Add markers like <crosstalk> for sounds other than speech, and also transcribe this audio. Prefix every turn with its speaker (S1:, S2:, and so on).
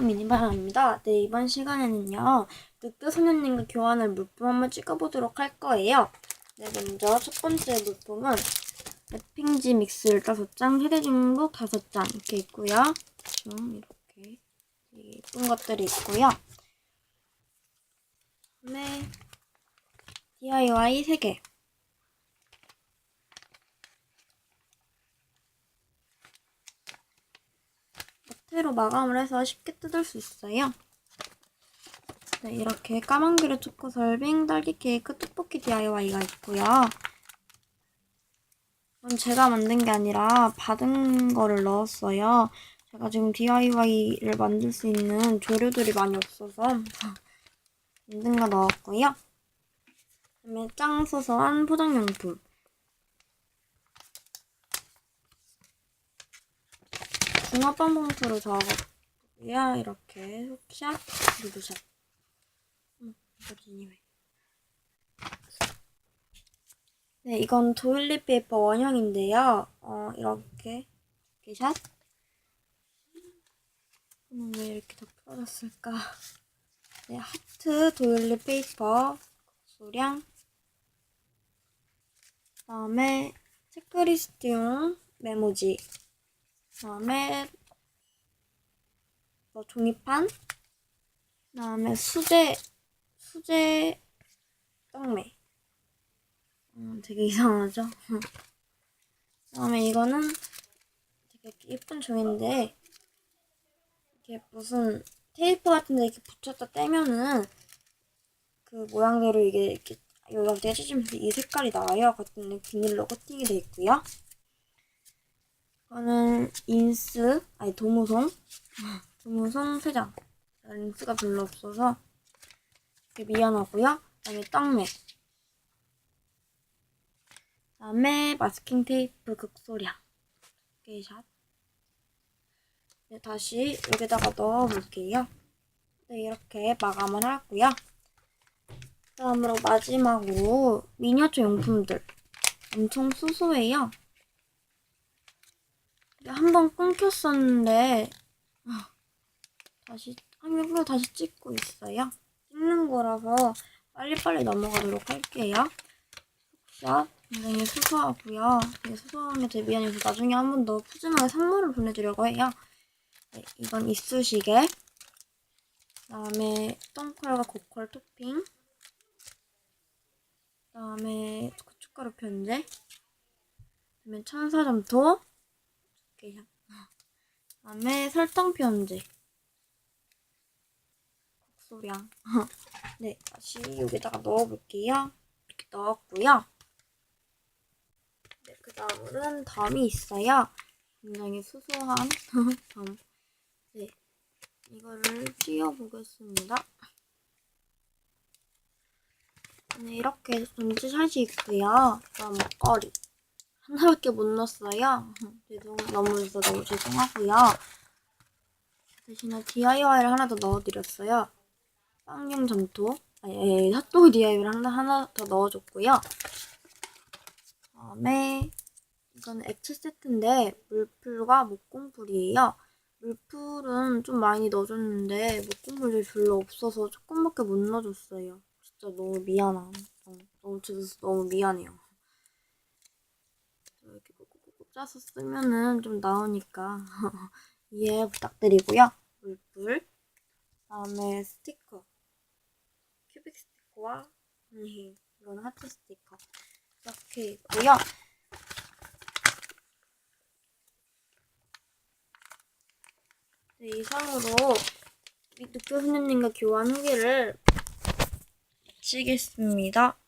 S1: 미니바람입니다. 네, 이번 시간에는요, 늑대 소년님과 교환을 물품 한번 찍어보도록 할 거예요. 네, 먼저 첫 번째 물품은 랩핑지 믹스를 5장, 세대 중복 5장 이렇게 있고요. 좀 이렇게 예쁜 것들이 있고요. 그다음에 DIY 3개. 마테로 마감을 해서 쉽게 뜯을 수 있어요. 네, 이렇게 까만귀를 초코 설빙 딸기 케이크 떡볶이 DIY가 있고요. 이건 제가 만든 게 아니라 받은 거를 넣었어요. 제가 지금 DIY를 만들 수 있는 조류들이 많이 없어서 <laughs> 만든 거 넣었고요. 그다음에 짱 소소한 포장용품. 붕어빵 봉투로 적었고요. 이렇게 훅샷, 리드샷. 음? 네, 이건 도일리 페이퍼 원형인데요. 어, 이렇게 이렇게 샷. 음, 왜 이렇게 다 풀어졌을까? 네, 하트 도일리 페이퍼 소량. 그 다음에 체크리스트용 메모지. 그다음에 뭐 종이판. 그다음에 수제 수제 떡메. 음, 되게 이상하죠? <laughs> 그다음에 이거는 되게 예쁜 종인데 이게 무슨 테이프 같은데 이렇게 붙였다 떼면은 그 모양대로 이게 이렇게 여기가 떼지면서 이 색깔이 나와요. 같은 비닐로 코팅이 돼 있고요. 이거는 인스 아니 도무송 도무송 세 장. 인스가 별로 없어서 미안하고요. 그다음에 떡메. 그다음에 마스킹 테이프 극소량 게이샷. 네, 다시 여기다가 넣어볼게요. 네, 이렇게 마감을 하고요. 다음으로 마지막으로 미니어처 용품들. 엄청 소소해요. 한 번 끊겼었는데 아, 다시 한번 다시 찍고 있어요. 찍는 거라서 빨리빨리 넘어가도록 할게요. 샷 굉장히 소소하고요. 되게 소소함에 대비해서 나중에 한 번 더 푸짐하게 선물을 보내드려고 해요. 네, 이건 이쑤시개. 그다음에 똥컬과 고컬 토핑. 그다음에 고춧가루 편제. 그다음에 천사점토. 두께샷. 그다음에 설탕 편제. 국소량. <laughs> 네, 다시 여기다가 넣어볼게요. 이렇게 넣었고요. 네, 그 다음은 덤이 있어요. 굉장히 소소한 덤. <laughs> 네, 이거를 씌워보겠습니다. 네, 이렇게 전지샷이 있고요. 그다음 먹거리. 하나밖에 못 넣었어요. <laughs> 죄송, 너무 있어 너무 죄송하고요. 대신에 DIY를 하나 더 넣어드렸어요. 빵용 점토. 아니, 핫도그 DIY를 하나, 하나 더 넣어줬고요. 다음에 이건 액체 세트인데 물풀과 목공풀이에요. 물풀은 좀 많이 넣어줬는데 목공풀이 별로 없어서 조금밖에 못 넣어줬어요. 진짜 너무 미안함. 어, 너무 진짜 너무 미안해요. 짜서 쓰면은 좀 나오니까 <laughs> 이해 부탁드리고요. 물풀 다음에 스티커 큐빅 스티커와 음, 이거는 하트 스티커 이렇게 있고요. 네, 이상으로 늑대 소녀님과 교환 후기를 마치겠습니다.